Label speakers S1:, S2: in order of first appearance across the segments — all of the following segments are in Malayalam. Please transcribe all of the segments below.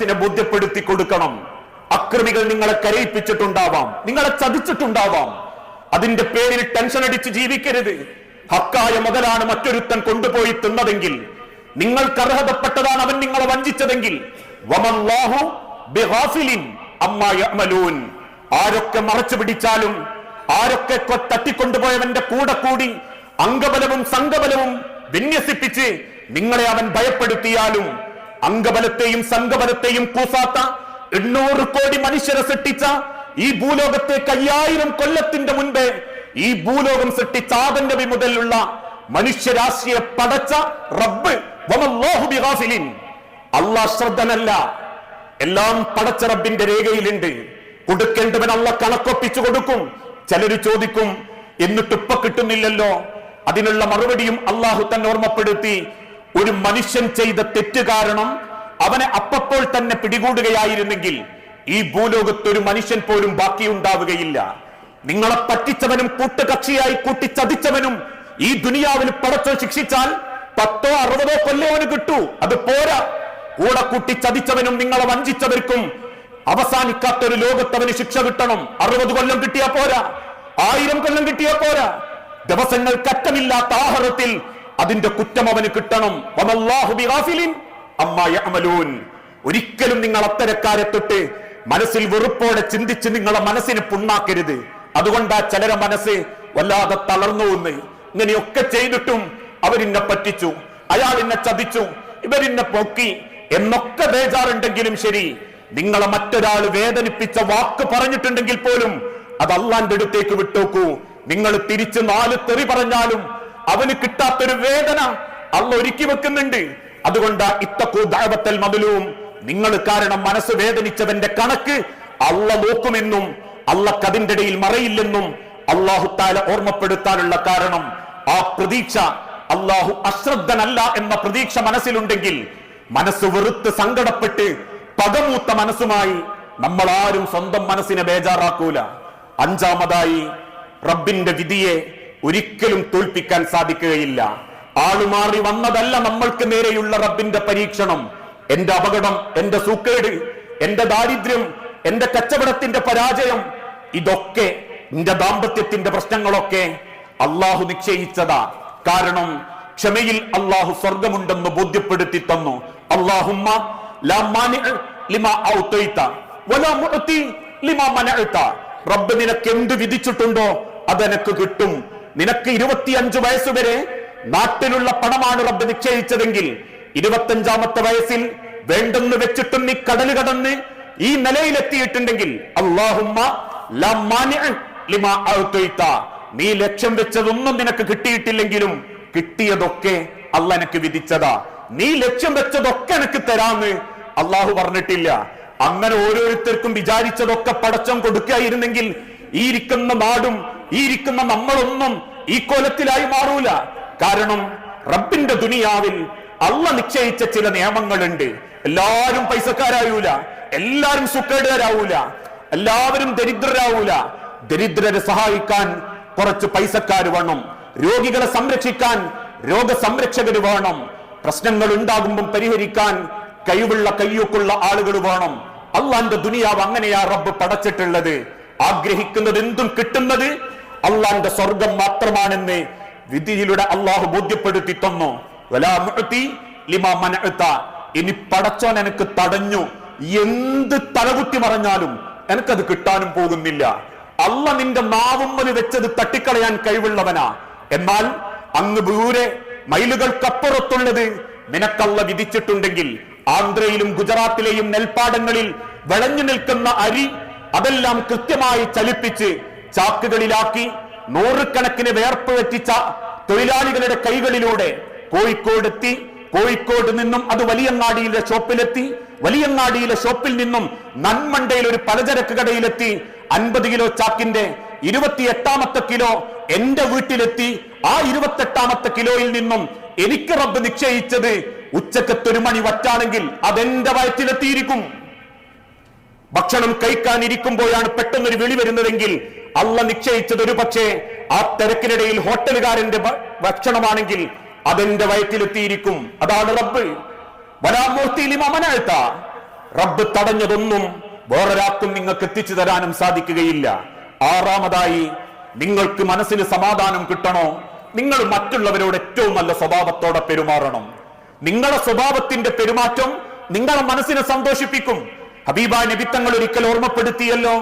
S1: ത്തിനെ ബോധ്യപ്പെടുത്തി കൊടുക്കണം. അക്രമികൾ നിങ്ങളെ കരയിപ്പിച്ചിട്ടുണ്ടാവാം. നിങ്ങളെ ചതിച്ചിട്ടുണ്ടാവാം. അതിന്റെ പേരിൽ ടെൻഷൻ അടിച്ച് ജീവിക്കരുത്. ഹക്കായ മുതലാണ് മറ്റൊരുത്തൻ കൊണ്ടുപോയി തിന്നതെങ്കിൽ നിങ്ങൾക്ക് അർഹതപ്പെട്ടതാണ് അവൻ നിങ്ങളെ വഞ്ചിച്ചതെങ്കിൽ. ആരൊക്കെ മറച്ചു പിടിച്ചാലും ആരൊക്കെ തട്ടിക്കൊണ്ടുപോയവന്റെ കൂടെ കൂടി അംഗബലവും സംഘബലവും വിന്യസിപ്പിച്ച് നിങ്ങളെ അവൻ ഭയപ്പെടുത്തിയാലും അംഗബലത്തെയും സംഘബലത്തെയും കൂസാത്ത എണ്ണൂറ് കോടി മനുഷ്യരെ സൃഷ്ടിച്ച ഈ ഭൂലോകത്തെ അയ്യായിരം കൊല്ലത്തിന്റെ മുൻപേ ഈ ഭൂലോകം സൃഷ്ടിച്ച ആദം മുതലുള്ള മനുഷ്യരാശിയെ പടച്ച റബ്ബ് അള്ളാ ശ്രദ്ധനല്ല. എല്ലാം പടച്ച റബ്ബിന്റെ രേഖയിലുണ്ട്. കൊടുക്കേണ്ടവൻ അള്ള കണക്കൊപ്പിച്ചു കൊടുക്കും. ചിലര് ചോദിക്കും എന്നിട്ട് ഇപ്പൊ കിട്ടുന്നില്ലല്ലോ? അതിനുള്ള മറുപടിയും അള്ളാഹു തന്നെ ഓർമ്മപ്പെടുത്തി ഒരു മനുഷ്യൻ ചെയ്ത തെറ്റ് കാരണം അവനെ അപ്പപ്പോൾ തന്നെ പിടികൂടുകയായിരുന്നെങ്കിൽ ഈ ഭൂലോകത്ത് ഒരു മനുഷ്യൻ പോലും ബാക്കിയുണ്ടാവുകയില്ല. നിങ്ങളെ പറ്റിച്ചവനും കൂട്ടുകക്ഷിയായി കൂട്ടിച്ചതിച്ചവനും ഈ ദുനിയാവിൽ പടച്ചോ ശിക്ഷിച്ചാൽ പത്തോ അറുപതോ കൊല്ലോ അവന് കിട്ടു. അത് പോരാ. കൂടെ കൂട്ടി ചതിച്ചവനും നിങ്ങളെ വഞ്ചിച്ചവർക്കും അവസാനിക്കാത്ത ഒരു ലോകത്ത് അവന് ശിക്ഷ കിട്ടണം. അറുപത് കൊല്ലം കിട്ടിയാ പോരാ. ആയിരം കൊല്ലം കിട്ടിയാ പോരാ. ദിവസങ്ങൾ കറ്റമില്ലാത്ത ആഹാരത്തിൽ അതിന്റെ കുറ്റം അവന് കിട്ടണം. ഒരിക്കലും നിങ്ങൾ അത്തരക്കാരെ തൊട്ട് മനസ്സിൽ വെറുപ്പോടെ ചിന്തിച്ച് നിങ്ങളെ മനസ്സിന് പുണ്ണാക്കരുത്. അതുകൊണ്ടാ ചിലരെ മനസ്സ് വല്ലാതെ തളർന്നു എന്ന് ഇങ്ങനെയൊക്കെ ചെയ്തിട്ടും അവരിന്നെ പറ്റിച്ചു അയാൾ എന്നെ ചതിച്ചു ഇവരിന്നെ പൊക്കി എന്നൊക്കെ ബേജാറുണ്ടെങ്കിലും ശരി. നിങ്ങളെ മറ്റൊരാൾ വേദനിപ്പിച്ച വാക്ക് പറഞ്ഞിട്ടുണ്ടെങ്കിൽ പോലും അത് അള്ളാന്റെ അടുത്തേക്ക് വിട്ടോക്കൂ. നിങ്ങൾ തിരിച്ച് നാല് തെറി പറഞ്ഞാലും അവന് കിട്ടാത്തൊരു വേദന അള്ള ഒരുക്കി വെക്കുന്നുണ്ട്. അതുകൊണ്ട് ഇത്തക്കൂ ദാവത്തൽ മതിലും നിങ്ങൾ കാരണം മനസ്സ് വേദനിച്ചവന്റെ കണക്ക് അള്ള നോക്കുമെന്നും അള്ളക്ക് അതിന്റെ ഇടയിൽ മറയില്ലെന്നും അള്ളാഹു താല ഓർമ്മപ്പെടുത്താനുള്ള കാരണം. ആ പ്രതീക്ഷ അള്ളാഹു അശ്രദ്ധനല്ല എന്ന പ്രതീക്ഷ മനസ്സിലുണ്ടെങ്കിൽ മനസ്സ് വെറുത്ത് സങ്കടപ്പെട്ട് പകമൂത്ത മനസ്സുമായി നമ്മൾ ആരും സ്വന്തം മനസ്സിനെ ബേജാറാക്കൂല. അഞ്ചാമതായി റബ്ബിന്റെ വിധിയെ ഒരിക്കലും തോൽപ്പിക്കാൻ സാധിക്കുകയില്ല. ആളുമാറി വന്നതല്ല നമ്മൾക്ക് നേരെയുള്ള റബ്ബിന്റെ പരീക്ഷണം. എന്റെ അപകടം എന്റെ സൂക്കേട് എന്റെ ദാരിദ്ര്യം എന്റെ കച്ചവടത്തിന്റെ പരാജയം ഇതൊക്കെ എന്റെ ദാമ്പത്യത്തിന്റെ പ്രശ്നങ്ങളൊക്കെ അള്ളാഹു നിശ്ചയിച്ചതാ. കാരണം ക്ഷമയിൽ അള്ളാഹു സ്വർഗമുണ്ടെന്ന് ബോധ്യപ്പെടുത്തി തന്നു. അള്ളാഹുമ്മ റബ്ബ് നിനക്ക് എന്ത് വിധിച്ചിട്ടുണ്ടോ അതെനക്ക് കിട്ടും. നിനക്ക് ഇരുപത്തിയഞ്ച് വയസ്സ് വരെ നാട്ടിലുള്ള പണമാണ് റബ്ബ് നിക്ഷേപിച്ചതെങ്കിൽ ഇരുപത്തഞ്ചാമത്തെ വയസ്സിൽ വേണ്ടെന്ന് വെച്ചിട്ടും നീ കടൽ കടന്ന് ഈ നിലയിലെത്തിയിട്ടുണ്ടെങ്കിൽ അള്ളാഹുമ്മ നീ ലക്ഷ്യം വെച്ചതൊന്നും നിനക്ക് കിട്ടിയിട്ടില്ലെങ്കിലും കിട്ടിയതൊക്കെ അല്ല എനിക്ക് വിധിച്ചതാ. നീ ലക്ഷ്യം വെച്ചതൊക്കെ എനിക്ക് തരാന്ന് അള്ളാഹു പറഞ്ഞിട്ടില്ല. അങ്ങനെ ഓരോരുത്തർക്കും വിചാരിച്ചതൊക്കെ പടച്ചം കൊടുക്കായിരുന്നെങ്കിൽ ഈ ഇരിക്കുന്ന നാടും ഈ ഇരിക്കുന്ന നമ്മളൊന്നും ഈ കൊലത്തിലായി മാറൂല. കാരണം റബ്ബിന്റെ ദുനിയാവിൽ അള്ള നിശ്ചയിച്ച ചില നിയമങ്ങളുണ്ട്. എല്ലാവരും പൈസക്കാരായൂല. എല്ലാവരും സുഖേടുകാരാവൂല എല്ലാവരും ദരിദ്രരാവൂല. ദരിദ്രരെ സഹായിക്കാൻ കുറച്ച് പൈസക്കാർ വേണം. രോഗികളെ സംരക്ഷിക്കാൻ രോഗസംരക്ഷകർ വേണം. പ്രശ്നങ്ങൾ ഉണ്ടാകുമ്പം പരിഹരിക്കാൻ കഴിവുള്ള കയ്യൊക്കുള്ള ആളുകൾ വേണം. അള്ളാന്റെ ദുനിയാവ് അങ്ങനെയാ റബ്ബ് പടച്ചിട്ടുള്ളത്. ആഗ്രഹിക്കുന്നത് എന്തും കിട്ടുന്നത് അള്ളാന്റെ സ്വർഗം മാത്രമാണെന്ന് വിധിയിലൂടെ അള്ളാഹു ബോധ്യപ്പെടുത്തി തന്നു. ഇനി പടച്ചോൻ എനിക്ക് തടഞ്ഞു. എന്ത് തലകുത്തി മറഞ്ഞാലും എനിക്കത് കിട്ടാനും പോകുന്നില്ല. അല്ല നിന്റെ നാവുമ്മൽ വെച്ചത് തട്ടിക്കളയാൻ കഴിവുള്ളവനാ. എന്നാൽ അങ്ങ് ദൂരെ മൈലുകൾക്കപ്പുറത്തുള്ളത് നിനക്കല്ല വിധിച്ചിട്ടുണ്ടെങ്കിൽ ആന്ധ്രയിലും ഗുജറാത്തിലെയും നെൽപ്പാടങ്ങളിൽ വിളഞ്ഞു നിൽക്കുന്ന അരി അതെല്ലാം കൃത്യമായി ചലിപ്പിച്ച് ചാക്കുകളിലാക്കി നൂറുകണക്കിന് വേർപ്പ് വെറ്റിച്ച തൊഴിലാളികളുടെ കൈകളിലൂടെ കോഴിക്കോട് എത്തി കോഴിക്കോട് നിന്നും അത് വലിയങ്ങാടിയിലെ ഷോപ്പിലെത്തി വലിയങ്ങാടിയിലെ ഷോപ്പിൽ നിന്നും നന്മണ്ടയിൽ ഒരു പലചരക്ക് കടയിലെത്തി അൻപത് കിലോ ചാക്കിന്റെ ഇരുപത്തിയെട്ടാമത്തെ കിലോ എന്റെ വീട്ടിലെത്തി ആ ഇരുപത്തെട്ടാമത്തെ കിലോയിൽ നിന്നും എനിക്ക് റബ്ബ് നിശ്ചയിച്ചത് ഉച്ചക്കത്തൊരു മണി വറ്റാണെങ്കിൽ അതെന്റെ വയറ്റിലെത്തിയിരിക്കും. ഭക്ഷണം കഴിക്കാനിരിക്കുമ്പോഴാണ് പെട്ടെന്നൊരു വിളി വരുന്നതെങ്കിൽ അള്ള നിശ്ചയിച്ചത് ഒരു പക്ഷേ ആ തിരക്കിനിടയിൽ ഹോട്ടലുകാരന്റെ ഭക്ഷണമാണെങ്കിൽ അതെന്റെ വയറ്റിലെത്തിയിരിക്കും. അതാണ് റബ്ബ്. വരാമൂർത്തിയിൽ ലിമനഴ്ത്ത റബ്ബ് തടഞ്ഞതൊന്നും വേറൊരാൾക്കും നിങ്ങൾക്ക് എത്തിച്ചു തരാനും സാധിക്കുകയില്ല. ആറാമതായി നിങ്ങൾക്ക് മനസ്സിന് സമാധാനം കിട്ടണോ? നിങ്ങൾ മറ്റുള്ളവരോട് ഏറ്റവും നല്ല സ്വഭാവത്തോടെ പെരുമാറണം. നിങ്ങളുടെ സ്വഭാവത്തിന്റെ പെരുമാറ്റം നിങ്ങളെ മനസ്സിനെ സന്തോഷിപ്പിക്കും. ഹബീബ നബിത്തങ്ങൾ ഒരിക്കൽ ഓർമ്മപ്പെടുത്തിയല്ലോ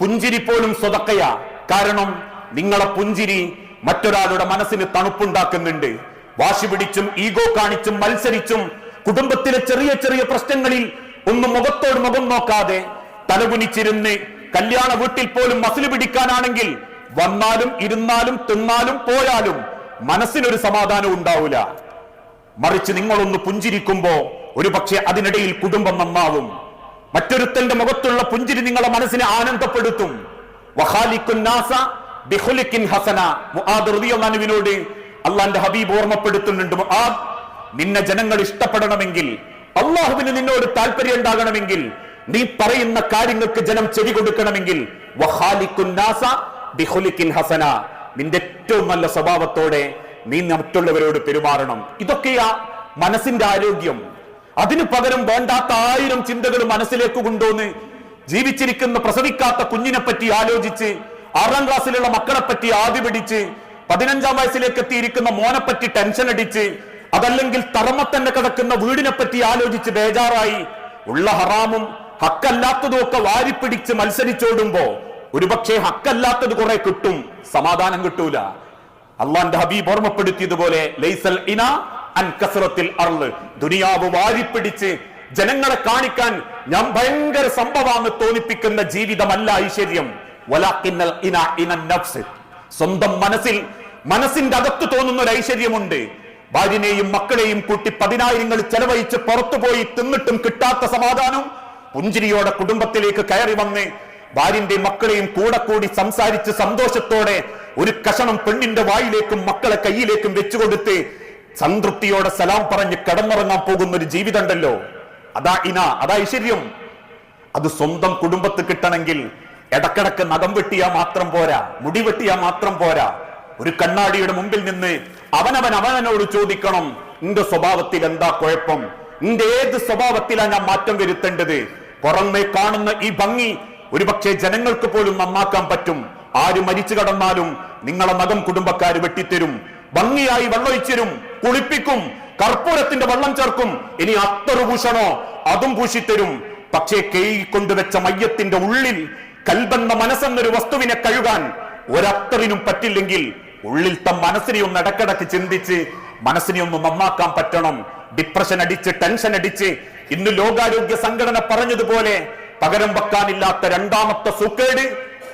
S1: പുഞ്ചിരി പോലും സ്വതക്കയാ. കാരണം നിങ്ങളെ പുഞ്ചിരി മറ്റൊരാളുടെ മനസ്സിന് തണുപ്പുണ്ടാക്കുന്നുണ്ട്. വാശി പിടിച്ചും ഈഗോ കാണിച്ചും മത്സരിച്ചും കുടുംബത്തിലെ ചെറിയ ചെറിയ പ്രശ്നങ്ങളിൽ ഒന്നും മുഖത്തോട് മുഖം നോക്കാതെ തലകുനിച്ചിരുന്ന് കല്യാണ വീട്ടിൽ പോലും മസിൽ പിടിക്കാനാണെങ്കിൽ വന്നാലും ഇരുന്നാലും തിന്നാലും പോയാലും മനസ്സിനൊരു സമാധാനം ഉണ്ടാവില്ല മറിച്ച് നിങ്ങളൊന്ന് പുഞ്ചിരിക്കുമ്പോ ഒരുപക്ഷെ അതിനിടയിൽ കുടുംബം നന്നാവും. മറ്റൊരുത്തന്റെ മുഖത്തുള്ള പുഞ്ചിരി നിങ്ങളെ മനസ്സിനെ ആനന്ദപ്പെടുത്തും. അള്ളാന്റെ ഹബീബ് ഓർമ്മപ്പെടുത്തുന്നുണ്ട് നിന്നെ ജനങ്ങൾ ഇഷ്ടപ്പെടണമെങ്കിൽ അള്ളാഹുവിന് നിന്നോട് താല്പര്യം ഉണ്ടാകണമെങ്കിൽ നീ പറയുന്ന കാര്യങ്ങൾക്ക് ജനം ചെവി കൊടുക്കണമെങ്കിൽ ഹസന. നിന്റെ ഏറ്റവും നല്ല സ്വഭാവത്തോടെ നീ മറ്റുള്ളവരോട് പെരുമാറണം. ഇതൊക്കെയാ മനസ്സിന്റെ ആരോഗ്യം. അതിനു പകരം വേണ്ടാത്ത ആയിരം ചിന്തകൾ മനസ്സിലേക്ക് കൊണ്ടുവന്ന് ജീവിച്ചിരിക്കുന്ന പ്രസവിക്കാത്ത കുഞ്ഞിനെ പറ്റി ആലോചിച്ച് ആറാം ക്ലാസ്സിലുള്ള മക്കളെ പറ്റി ആദ്യ പിടിച്ച് പതിനഞ്ചാം വയസ്സിലേക്ക് എത്തിയിരിക്കുന്ന മോനെ പറ്റി ടെൻഷൻ അടിച്ച് അതല്ലെങ്കിൽ തറമ തന്നെ കിടക്കുന്ന വീടിനെ പറ്റി ആലോചിച്ച് ബേജാറായി. ഉള്ള ഹറാമും ഹക്കല്ലാത്തതും ഒക്കെ വാരിപ്പിടിച്ച് മത്സരിച്ചോടുമ്പോ ഒരുപക്ഷെ ഹക്കല്ലാത്തത് കുറെ കിട്ടും. സമാധാനം കിട്ടൂല. അള്ളാന്റെ ഹബീബ് ഓർമ്മപ്പെടുത്തിയതുപോലെ ലൈസൽ ഇന അൻ അറൾ അർൾ. ദുനിയാവ് വാരിപ്പിടിച്ച് ജനങ്ങളെ കാണിക്കാൻ ഞാൻ ഭയങ്കര സംഭവമാണ് തോന്നിപ്പിക്കുന്ന ജീവിതമല്ല ഐശ്വര്യം സ്വന്തം മനസ്സിൽ മനസ്സിന്റെ അകത്ത് തോന്നുന്ന ഒരു ഐശ്വര്യമുണ്ട്. ഭാര്യനെയും മക്കളെയും കൂട്ടി പതിനായിരങ്ങൾ ചെലവഴിച്ച് പുറത്തുപോയി തിന്നിട്ടും കിട്ടാത്ത സമാധാനം. പുഞ്ചിരിയോടെ കുടുംബത്തിലേക്ക് കയറി വന്ന് ഭാര്യന്റെ മക്കളെയും കൂടെ കൂടി സംസാരിച്ച് സന്തോഷത്തോടെ ഒരു കഷണം പെണ്ണിന്റെ വായിലേക്കും മക്കളെ കയ്യിലേക്കും വെച്ചുകൊടുത്ത് സംതൃപ്തിയോടെ സലാം പറഞ്ഞ് കടന്നിറങ്ങാൻ പോകുന്ന ഒരു ജീവിതമുണ്ടല്ലോ. അതാ ഇന അതാ ഐശ്വര്യം. അത് സ്വന്തം കുടുംബത്ത് കിട്ടണമെങ്കിൽ ഇടക്കിടക്ക് നഖം വെട്ടിയാ മാത്രം പോരാ മുടി വെട്ടിയാ മാത്രം പോരാ. ഒരു കണ്ണാടിയുടെ മുമ്പിൽ നിന്ന് അവനവൻ അവനവനോട് ചോദിക്കണം നിന്റെ സ്വഭാവത്തിൽ എന്താ കുഴപ്പം? നിന്റെ ഏത് സ്വഭാവത്തിലാ ഞാൻ മാറ്റം വരുത്തേണ്ടത്? പുറമെ കാണുന്ന ഈ ഭംഗി ഒരുപക്ഷെ ജനങ്ങൾക്ക് പോലും നന്നാക്കാൻ പറ്റും. ആര് മരിച്ചു കടന്നാലും നിങ്ങളെ നഖം കുടുംബക്കാർ വെട്ടിത്തരും. ഭംഗിയായി വെള്ളമൊഴിച്ചരും കുളിപ്പിക്കും കർപ്പൂരത്തിന്റെ വെള്ളം ചേർക്കും. ഇനി അത്തറ് ഭൂഷണോ അതും പൂശിത്തരും. പക്ഷേ കൊണ്ടുവച്ച മയ്യത്തിന്റെ ഉള്ളിൽ കൽബെന്ന മനസ്സെന്നൊരു വസ്തുവിനെ കഴുകാൻ ഒരത്തറിനും പറ്റില്ലെങ്കിൽ ഉള്ളിൽ തം മനസ്സിനെ ഒന്ന് ഇടക്കിടക്ക് ചിന്തിച്ച് മനസ്സിനെ ഒന്ന് നന്നാക്കാൻ പറ്റണം. ഡിപ്രഷൻ അടിച്ച് ടെൻഷൻ അടിച്ച്. ഇന്ന് ലോകാരോഗ്യ സംഘടന പറഞ്ഞതുപോലെ പകരം വെക്കാനില്ലാത്ത രണ്ടാമത്തെ സുക്കേട്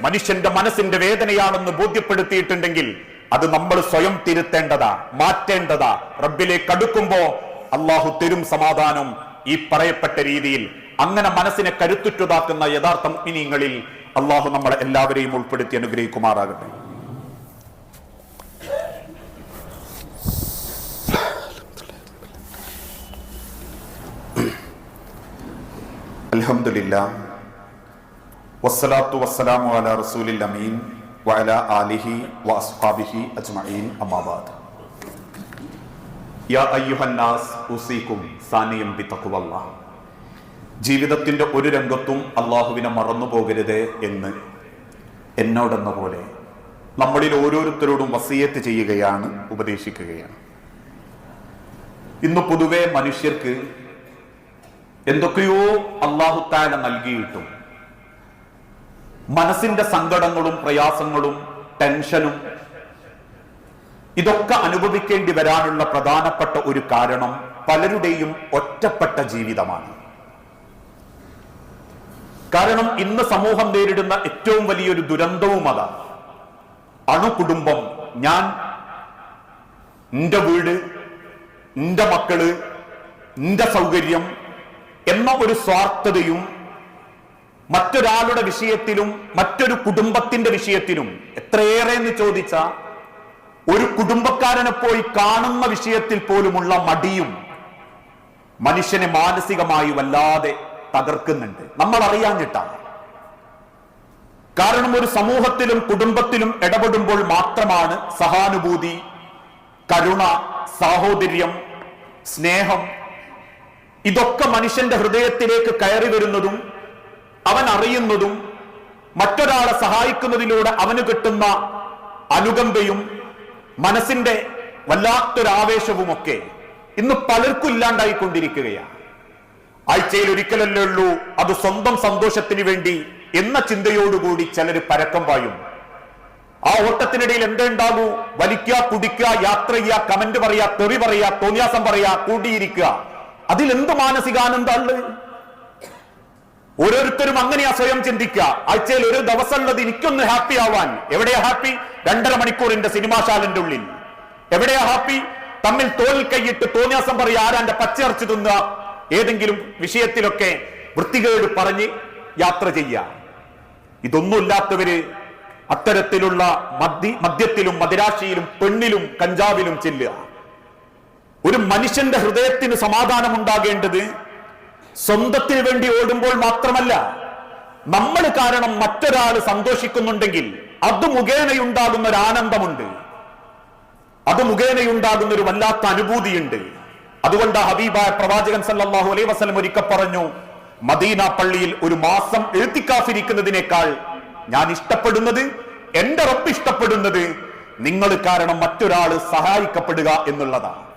S1: മനുഷ്യന്റെ മനസ്സിന്റെ വേദനയാണെന്ന് ബോധ്യപ്പെടുത്തിയിട്ടുണ്ടെങ്കിൽ അത് നമ്മൾ സ്വയം തിരുത്തേണ്ടതാ മാറ്റേണ്ടതാ. റബ്ബിലേക്ക് അടുക്കുമ്പോ അള്ളാഹു തരും സമാധാനം ഈ പറയപ്പെട്ട രീതിയിൽ. അങ്ങനെ മനസ്സിനെ കരുത്തുറ്റതാക്കുന്ന യഥാർത്ഥ മിനിങ്ങളിൽ അള്ളാഹു നമ്മളെ എല്ലാവരെയും ഉൾപ്പെടുത്തി അനുഗ്രഹിക്കുമാറാകട്ടെ. അലഹമില്ല വസ്സലാത്തു വസ്സലാമു അല റസൂലിൽ അമീൻ. വഅല ആലിഹി വഅസ്ഹാബിഹി അജ്മഈൻ അമ്മാബാദ് യാ അയ്യുഹന്നാസ് ഒരു രംഗത്തും അള്ളാഹുവിനെ മറന്നു പോകരുത് എന്ന് എന്നോടെന്ന പോലെ നമ്മളിൽ ഓരോരുത്തരോടും വസീയത്ത് ചെയ്യുകയാണ് ഉപദേശിക്കുകയാണ്. ഇന്ന് പൊതുവെ മനുഷ്യർക്ക് എന്തൊക്കെയോ അള്ളാഹുത്താല നൽകിയിട്ടും മനസ്സിന്റെ സങ്കടങ്ങളും പ്രയാസങ്ങളും ടെൻഷനും ഇതൊക്കെ അനുഭവിക്കേണ്ടി വരാനുള്ള പ്രധാനപ്പെട്ട ഒരു കാരണം പലരുടെയും ഒറ്റപ്പെട്ട ജീവിതമാണ്. കാരണം ഇന്ന് സമൂഹം നേരിടുന്ന ഏറ്റവും വലിയൊരു ദുരന്തവും അതാണ് അണുകുടുംബം ഞാൻ എന്റെ വീട് എന്റെ മക്കൾ എന്റെ സൗകര്യം എന്ന ഒരു സ്വാർത്ഥതയും മറ്റൊരാളുടെ വിഷയത്തിലും മറ്റൊരു കുടുംബത്തിന്റെ വിഷയത്തിലും എത്രയേറെ എന്ന് ചോദിച്ച ഒരു കുടുംബക്കാരനെ പോയി കാണുന്ന വിഷയത്തിൽ പോലുമുള്ള മടിയും മനുഷ്യനെ മാനസികമായി വല്ലാതെ തകർക്കുന്നുണ്ട്. നമ്മൾ അറിയാഞ്ഞിട്ടാണ്. കാരണം ഒരു സമൂഹത്തിലും കുടുംബത്തിലും ഇടപെടുമ്പോൾ മാത്രമാണ് സഹാനുഭൂതി കരുണ സാഹോദര്യം സ്നേഹം ഇതൊക്കെ മനുഷ്യന്റെ ഹൃദയത്തിലേക്ക് കയറി വരുന്നതും അവൻ അറിയുന്നതും മറ്റൊരാളെ സഹായിക്കുന്നതിലൂടെ അവന് കിട്ടുന്ന അനുകമ്പയും മനസ്സിന്റെ വല്ലാത്തൊരു ആവേശവുമൊക്കെ ഇന്ന് പലർക്കും ഇല്ലാണ്ടായിക്കൊണ്ടിരിക്കുകയാണ്. ആഴ്ചയിൽ ഒരിക്കലല്ലേ ഉള്ളൂ അത് സ്വന്തം സന്തോഷത്തിന് വേണ്ടി എന്ന ചിന്തയോടുകൂടി ചിലർ പരക്കം പായും. ആ ഓട്ടത്തിനിടയിൽ എന്തുണ്ടാകൂ വലിക്കുക കുടിക്കുക യാത്ര ചെയ്യുക കമന്റ് പറയുക തെറി പറയുക തോന്നിയാസം പറയുക കൂടിയിരിക്കുക. അതിൽ എന്ത് മാനസികാനന്ദമുള്ളത് ഓരോരുത്തരും അങ്ങനെയാ സ്വയം ചിന്തിക്കുക. ആഴ്ചയിൽ ഒരു ദിവസം ഉള്ളത് എനിക്കൊന്ന് ഹാപ്പി ആവാൻ. എവിടെയാ ഹാപ്പി രണ്ടര മണിക്കൂറിന്റെ സിനിമാശാലന്റെ ഉള്ളിൽ. എവിടെയാ ഹാപ്പി തമ്മിൽ തോൽ കൈയിട്ട് തോന്നിയാസം പറയുക ആരാന്റെ പച്ചയിറച്ചി തിന്നുക? ഏതെങ്കിലും വിഷയത്തിലൊക്കെ വൃത്തികേട് പറഞ്ഞ് യാത്ര ചെയ്യുക. ഇതൊന്നുമില്ലാത്തവര് അത്തരത്തിലുള്ള മദ്യ മദ്യത്തിലും മദിരാശിയിലും പെണ്ണിലും കഞ്ചാവിലും ചെല്ലുക. ഒരു മനുഷ്യന്റെ ഹൃദയത്തിന് സമാധാനം ഉണ്ടാകേണ്ടത് സ്വന്തത്തിന് വേണ്ടി ഓടുമ്പോൾ മാത്രമല്ല നമ്മൾ കാരണം മറ്റൊരാൾ സന്തോഷിക്കുന്നുണ്ടെങ്കിൽ അത് മുഖേനയുണ്ടാകുന്ന ഒരു ആനന്ദമുണ്ട് അത് മുഖേനയുണ്ടാകുന്ന ഒരു വല്ലാത്ത അനുഭൂതിയുണ്ട്. അതുകൊണ്ട് ഹബീബായ പ്രവാചകൻ സല്ലല്ലാഹു അലൈഹി വസല്ലം ഒരിക്കൽ പറഞ്ഞു മദീന പള്ളിയിൽ ഒരു മാസം എഴുത്തിക്കാഫിരിക്കുന്നതിനേക്കാൾ ഞാൻ ഇഷ്ടപ്പെടുന്നത് എന്റെ റബ്ബ് ഇഷ്ടപ്പെടുന്നത് നിങ്ങൾ കാരണം മറ്റൊരാൾ സഹായിക്കപ്പെടുക എന്നുള്ളതാണ്.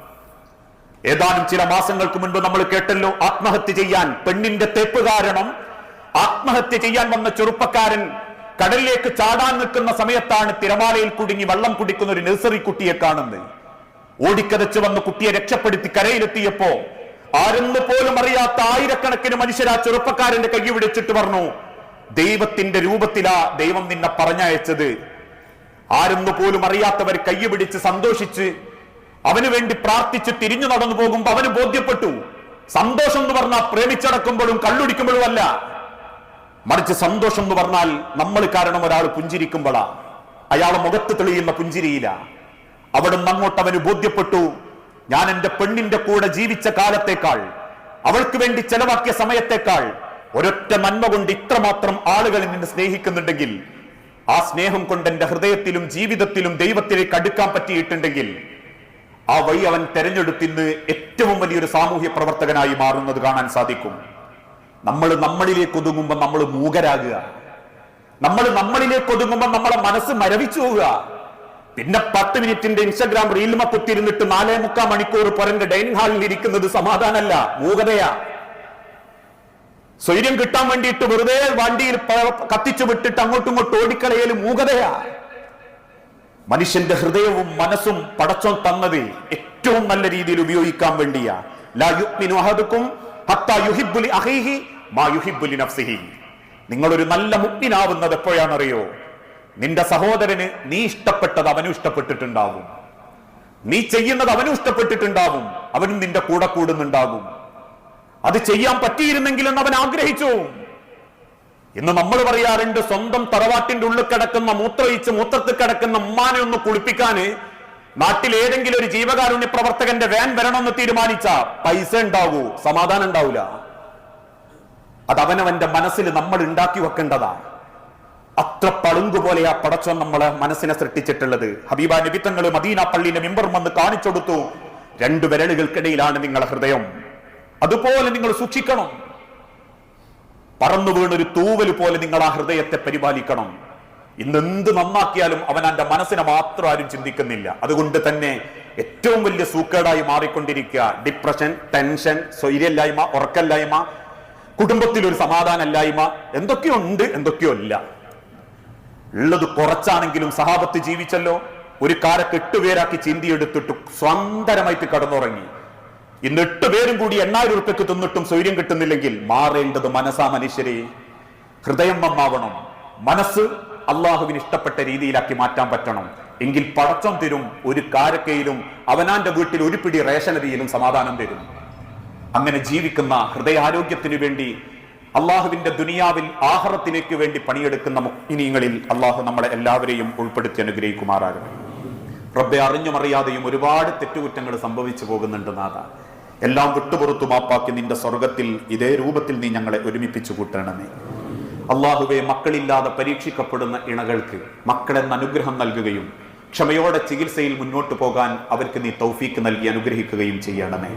S1: ഏതാനും ചില മാസങ്ങൾക്ക് മുൻപ് നമ്മൾ കേട്ടല്ലോ ആത്മഹത്യ ചെയ്യാൻ പെണ്ണിന്റെ തെപ്പ് കാരണം ആത്മഹത്യ ചെയ്യാൻ വന്ന ചെറുപ്പക്കാരൻ കടലിലേക്ക് ചാടാൻ നിൽക്കുന്ന സമയത്താണ് തിരമാലയിൽ കുടുങ്ങി വള്ളം കുടിക്കുന്ന ഒരു നഴ്സറി കുട്ടിയെ കാണുന്നത്. ഓടിക്കതച്ചു വന്ന് കുട്ടിയെ രക്ഷപ്പെടുത്തി കരയിലെത്തിയപ്പോ ആരെന്ന് പോലും അറിയാത്ത ആയിരക്കണക്കിന് മനുഷ്യർ ആ ചെറുപ്പക്കാരന്റെ കൈ വിടിച്ചിട്ട് പറഞ്ഞു ദൈവത്തിന്റെ രൂപത്തിലാ ദൈവം നിന്നെ പറഞ്ഞയച്ചത്. ആരെന്ന് പോലും അറിയാത്തവർ കൈ പിടിച്ച് സന്തോഷിച്ച് അവന് വേണ്ടി പ്രാർത്ഥിച്ച് തിരിഞ്ഞു നടന്നു പോകുമ്പോ അവന് ബോധ്യപ്പെട്ടു. സന്തോഷം എന്ന് പറഞ്ഞാൽ പ്രേമിച്ചടക്കുമ്പോഴും കള്ളുടിക്കുമ്പോഴും അല്ല. മറിച്ച് സന്തോഷം എന്ന് പറഞ്ഞാൽ നമ്മൾ കാരണം ഒരാൾ പുഞ്ചിരിക്കുമ്പോഴാ അയാളെ മുഖത്ത് തെളിയുന്ന പുഞ്ചിരിയില്ല അവിടെ അങ്ങോട്ട് അവന് ബോധ്യപ്പെട്ടു. ഞാൻ എന്റെ പെണ്ണിന്റെ കൂടെ ജീവിച്ച കാലത്തേക്കാൾ അവൾക്ക് വേണ്ടി ചെലവാക്കിയ സമയത്തേക്കാൾ ഒരൊറ്റ നന്മ കൊണ്ട് ഇത്രമാത്രം ആളുകൾ നിന്നെ സ്നേഹിക്കുന്നുണ്ടെങ്കിൽ ആ സ്നേഹം കൊണ്ട് എന്റെ ഹൃദയത്തിലും ജീവിതത്തിലും ദൈവത്തിലേക്ക് അടുക്കാൻ പറ്റിയിട്ടുണ്ടെങ്കിൽ ആ വഴി അവൻ തെരഞ്ഞെടുത്തിന്ന് ഏറ്റവും വലിയൊരു സാമൂഹ്യ പ്രവർത്തകനായി മാറുന്നത് കാണാൻ സാധിക്കും. നമ്മൾ നമ്മളിലേക്ക് ഒതുങ്ങുമ്പോൾ നമ്മൾ മൂകരാകുക. നമ്മൾ നമ്മളിലേക്ക് ഒതുങ്ങുമ്പോൾ നമ്മളെ മനസ്സ് മരവിച്ചു പോവുക. പിന്നെ പത്ത് മിനിറ്റിന്റെ ഇൻസ്റ്റഗ്രാം റീലുമ കുത്തിരുന്നിട്ട് നാലേ മുക്കാൽ മണിക്കൂർ പുറന്റെ ഡൈനിങ് ഹാളിൽ ഇരിക്കുന്നത് സമാധാനമല്ല മൂകതയാ. സ്വൈര്യം കിട്ടാൻ വേണ്ടിയിട്ട് വെറുതെ വണ്ടിയിൽ കത്തിച്ചു വിട്ടിട്ട് അങ്ങോട്ടും ഇങ്ങോട്ടും ഓടിക്കളയൽ മൂകതയാ. മനുഷ്യന്റെ ഹൃദയവും മനസ്സും പടച്ചോൻ തന്നത് ഏറ്റവും നല്ല രീതിയിൽ ഉപയോഗിക്കാൻ വേണ്ടിയാ. നിങ്ങളൊരു നല്ല മുഗ്മിനാവുന്നത് എപ്പോഴാണറിയോ നിന്റെ സഹോദരന് നീ ഇഷ്ടപ്പെട്ടത് അവനും ഇഷ്ടപ്പെട്ടിട്ടുണ്ടാവും. നീ ചെയ്യുന്നത് അവനും ഇഷ്ടപ്പെട്ടിട്ടുണ്ടാവും. അവനും നിന്റെ കൂടെ കൂടുന്നുണ്ടാകും. അത് ചെയ്യാൻ പറ്റിയിരുന്നെങ്കിലെന്ന് അവൻ ആഗ്രഹിച്ചു. ഇന്ന് നമ്മൾ പറയാറുണ്ട് സ്വന്തം തറവാട്ടിന്റെ ഉള്ളിൽ കിടക്കുന്ന മൂത്രയിച്ച് മൂത്രത്തിൽ കിടക്കുന്ന ഉമ്മാനെ ഒന്ന് കുളിപ്പിക്കാന് നാട്ടിൽ ഏതെങ്കിലും ഒരു ജീവകാരുണ്യ പ്രവർത്തകന്റെ വേൻ വരണമെന്ന് തീരുമാനിച്ച പൈസ ഉണ്ടാവൂ സമാധാനം ഉണ്ടാവില്ല അത് അവനവന്റെ മനസ്സിൽ നമ്മൾ ഉണ്ടാക്കി വെക്കേണ്ടതാ. അത്ര പളുങ്ക് പോലെ ആ നമ്മളെ മനസ്സിനെ സൃഷ്ടിച്ചിട്ടുള്ളത്. ഹബീബ നിബിത്തങ്ങൾ മദീന പള്ളിയിലെ മെമ്പർ വന്ന് കാണിച്ചു കൊടുത്തു രണ്ടു വിരലുകൾക്കിടയിലാണ് നിങ്ങളുടെ ഹൃദയം. അതുപോലെ നിങ്ങൾ സൂക്ഷിക്കണം. പറന്നു വീണൊരു തൂവൽ പോലെ നിങ്ങൾ ആ ഹൃദയത്തെ പരിപാലിക്കണം. ഇന്ന് എന്ത് നന്നാക്കിയാലും അവൻ അവന്റെ മനസ്സിനെ മാത്രം ആരും ചിന്തിക്കുന്നില്ല. അതുകൊണ്ട് തന്നെ ഏറ്റവും വലിയ സൂക്കേടായി മാറിക്കൊണ്ടിരിക്കുക. ഡിപ്രഷൻ ടെൻഷൻ സ്വൈര്യല്ലായ്മ ഉറക്കല്ലായ്മ കുടുംബത്തിൽ ഒരു സമാധാനമില്ലായ്മ എന്തൊക്കെയോ ഉണ്ട് എന്തൊക്കെയോ ഇല്ല. ഉള്ളത് കുറച്ചാണെങ്കിലും സഹാബത്ത് ജീവിച്ചല്ലോ. ഒരു കാലത്ത് എട്ടുപേരാക്കി ചിന്തിയെടുത്തിട്ട് സ്വന്തരമായിട്ട് കടന്നുറങ്ങി. ഇന്ന് എട്ട് പേരും കൂടി എണ്ണായിരം ഉറുപ്പ്യക്ക് തിന്നിട്ടും സ്വൈര്യം കിട്ടുന്നില്ലെങ്കിൽ മാറേണ്ടത് മനസ്സാ മനുഷ്യരെ. ഹൃദയം നന്നാവണം. മനസ്സ് അള്ളാഹുവിന് ഇഷ്ടപ്പെട്ട രീതിയിലാക്കി മാറ്റാൻ പറ്റണം. എങ്കിൽ പടച്ചം തരും ഒരു കാരക്കയിലും അവനാന്റെ വീട്ടിൽ ഒരു പിടി റേഷനരിയിലും സമാധാനം തരും. അങ്ങനെ ജീവിക്കുന്ന ഹൃദയാരോഗ്യത്തിനു വേണ്ടി അള്ളാഹുവിന്റെ ദുനിയാവിൽ ആഹറത്തിലേക്ക് വേണ്ടി പണിയെടുക്കുന്ന മുക്തിനീങ്ങളിൽ അള്ളാഹു നമ്മളെ എല്ലാവരെയും ഉൾപ്പെടുത്തി അനുഗ്രഹിക്കുമാറാകട്ടെ. റബ്ബെ അറിഞ്ഞും അറിയാതെയും ഒരുപാട് തെറ്റുകുറ്റങ്ങൾ സംഭവിച്ചു പോകുന്നുണ്ട് നാഥ. എല്ലാം വിട്ടുപുറത്തു മാപ്പാക്കി നിന്റെ സ്വർഗത്തിൽ ഇതേ രൂപത്തിൽ നീ ഞങ്ങളെ ഒരുമിപ്പിച്ചു കൂട്ടണമേ. അള്ളാഹുവെ മക്കളില്ലാതെ പരീക്ഷിക്കപ്പെടുന്ന ഇണകൾക്ക് മക്കളെന്ന അനുഗ്രഹം നൽകുകയും ക്ഷമയോടെ ചികിത്സയിൽ മുന്നോട്ട് പോകാൻ അവർക്ക് നീ തൗഫീക്ക് നൽകി അനുഗ്രഹിക്കുകയും ചെയ്യണമേ.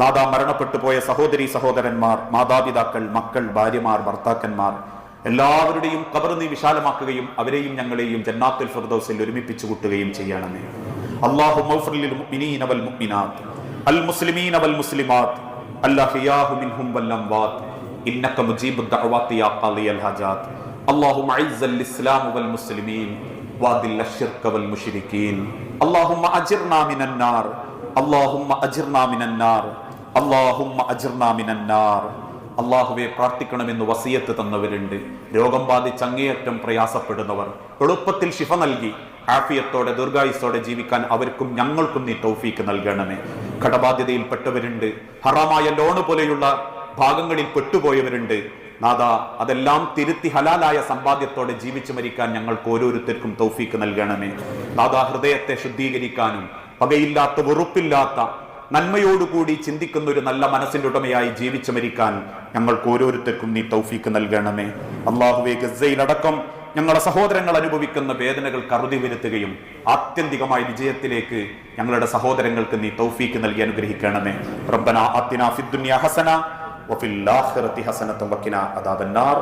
S1: നാദാ മരണപ്പെട്ടു പോയ സഹോദരി സഹോദരന്മാർ മാതാപിതാക്കൾ മക്കൾ ഭാര്യമാർ ഭർത്താക്കന്മാർ എല്ലാവരുടെയും കബർ നീ വിശാലമാക്കുകയും അവരെയും ഞങ്ങളെയും ജന്നാത്തുൽ ഫിർദൌസിൽ ഒരുമിപ്പിച്ചു കൂട്ടുകയും ചെയ്യണമേ. അല്ലാഹു മഗ്ഫിർ മുഅ്മിനീന വൽ മുഅ്മിനാത്ത് അൽ മുസ്ലിമീന വൽ മുസ്ലിമാത്ത് അല്ലഹിയാഹു മിൻഹും വൽ അംവാത്ത് ഇന്നക മുജീബു ദഅവാത്തി യാ ഖാദിയൽ ഹജാത്ത് اللهم اعز الاسلام والمسلمين واذل الشرك والمشركين اللهم اجرنا من النار اللهم اجرنا من النار اللهم اجرنا من النار അള്ളാഹുവെ പ്രാർത്ഥിക്കണമെന്ന് വസിയത്ത് തന്നവരുണ്ട് രോഗം ബാധിച്ച് അങ്ങേയറ്റം പ്രയാസപ്പെടുന്നവർ എളുപ്പത്തിൽ ശിഫ നൽകി ആഫിയത്തോടെ ദീർഘായുസോടെ ജീവിക്കാൻ അവർക്കും ഞങ്ങൾക്കും നീ തൗഫീക്ക് നൽകണമേ കടബാധ്യതയിൽപ്പെട്ടവരുണ്ട്. ഹറാമായ ലോണ് പോലെയുള്ള ഭാഗങ്ങളിൽ പെട്ടുപോയവരുണ്ട്. നാഥ അതെല്ലാം തിരുത്തി ഹലാലായ സമ്പാദ്യത്തോടെ ജീവിച്ചു മരിക്കാൻ ഞങ്ങൾക്ക് ഓരോരുത്തർക്കും തൗഫീക്ക് നൽകണമേ. നാഥ ഹൃദയത്തെ ശുദ്ധീകരിക്കാനും പകയില്ലാത്ത വെറുപ്പില്ലാത്ത നന്മയോടുകൂടി ചിന്തിക്കുന്ന ഒരു നല്ല മനസ്സിന്റെ ഉടമയായി ജീവിച്ചു മരിക്കാൻ ഞങ്ങൾക്ക് ഓരോരുത്തർക്കും നീ തൗഫീക്ക് നൽകണമേ. അള്ളാഹുവെ ഗസയിലടക്കം ഞങ്ങളുടെ സഹോദരങ്ങൾ അനുഭവിക്കുന്ന വേദനകൾ കറുതി വരുത്തുകയും ആത്യന്തികമായ വിജയത്തിലേക്ക് ഞങ്ങളുടെ സഹോദരങ്ങൾക്ക് നീ തൗഫീക്ക് നൽകി അനുഗ്രഹിക്കണമേ. റബ്ബന അത്തിന ഫിദ്ദുനിയ ഹസന വഫിൽ ആഖിറതി ഹസനത്തും വക്കിന അദാബന്നാർ.